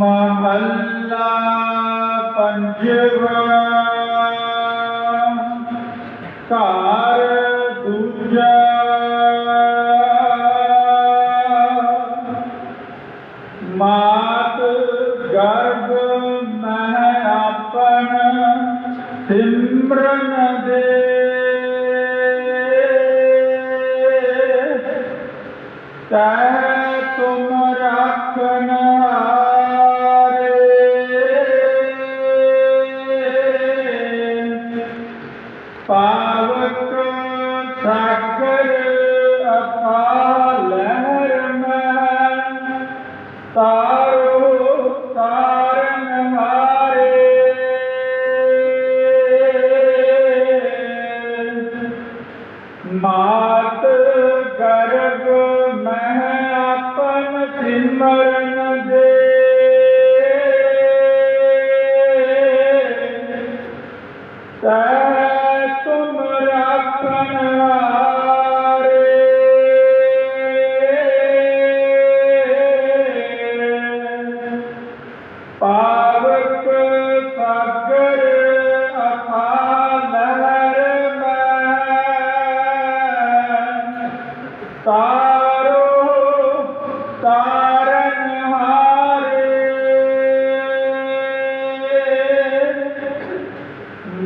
ਮਹੱਲਾ ਪੰਜਵਾ ਘਰ ਦੂਜਾ ਮਾਤ ਗਰਭ ਮਹਿ ਆਪਨ ਸਿਮਰਨ ਦੇ ਤੈ ਤੁਮ ਰਾਖਨ ਮਾਤ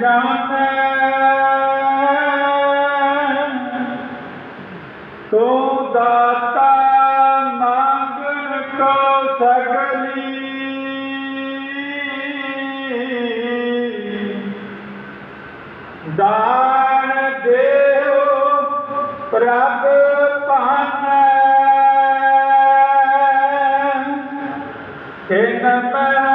ਜਾਣੈ। ਤੋ ਦਾਤਾ ਮੰਗਣ ਕੋ ਸਗਲੀ। ਦਾਨ ਦੇਉ ਪ੍ਰਭ ਪਾਨੈ ਖਿਨ ਮੈਂ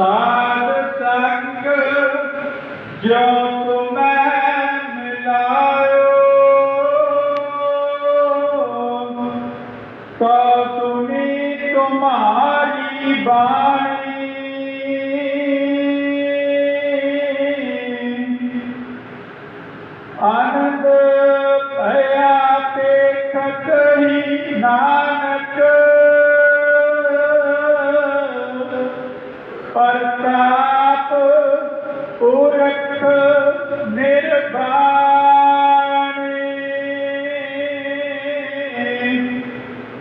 ਸਾਧ ਸੰਗ ਜੋ ਤੁਮੈ ਮਿਲਾਇਓ। ਤਾ ਸੁਣੀ ਤੁਮਾਰੀ ਬਾਣੀ ਪੁਰਖ ਨਿਰਬਾਣੀ।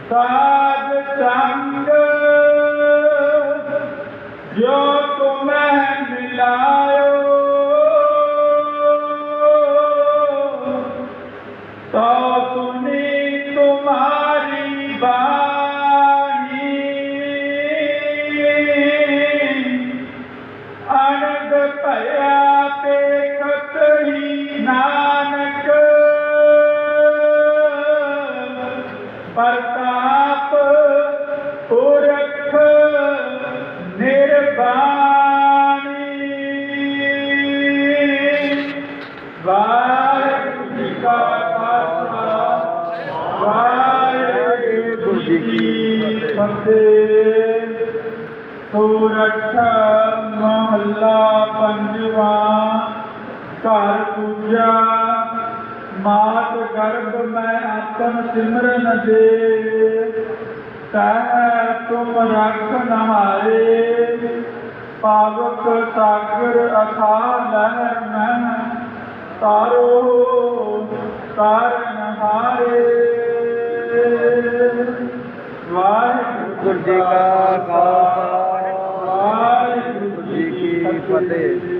ਸਾਧ ਸੰਗ ਜੋ ਸੂਰਠ ਮਹੱਲਾ ਪੰਜਵਾ ਘਰ ਪੂਜਾ ਮਾਤ ਗਰਭ ਮੈਂ ਆਤਮ ਸਿਮਰਨ ਦੇ ਕਹਿ ਤੁਮ ਰਖ ਨਹਾਰੇ ਪਾਵਕ ਸਾਗਰ ਅਥਾ ਲਹਿਰ ਮਹਿ ਤਾਰੋ ਤਾਰਨ ਹਾਰੇ ਵਾਹਿਗੁਰੂ ਜੀ ਕਾ ਖਾਲਸਾ, ਵਾਹਿਗੁਰੂ ਜੀ ਕੀ ਫਤਿਹ।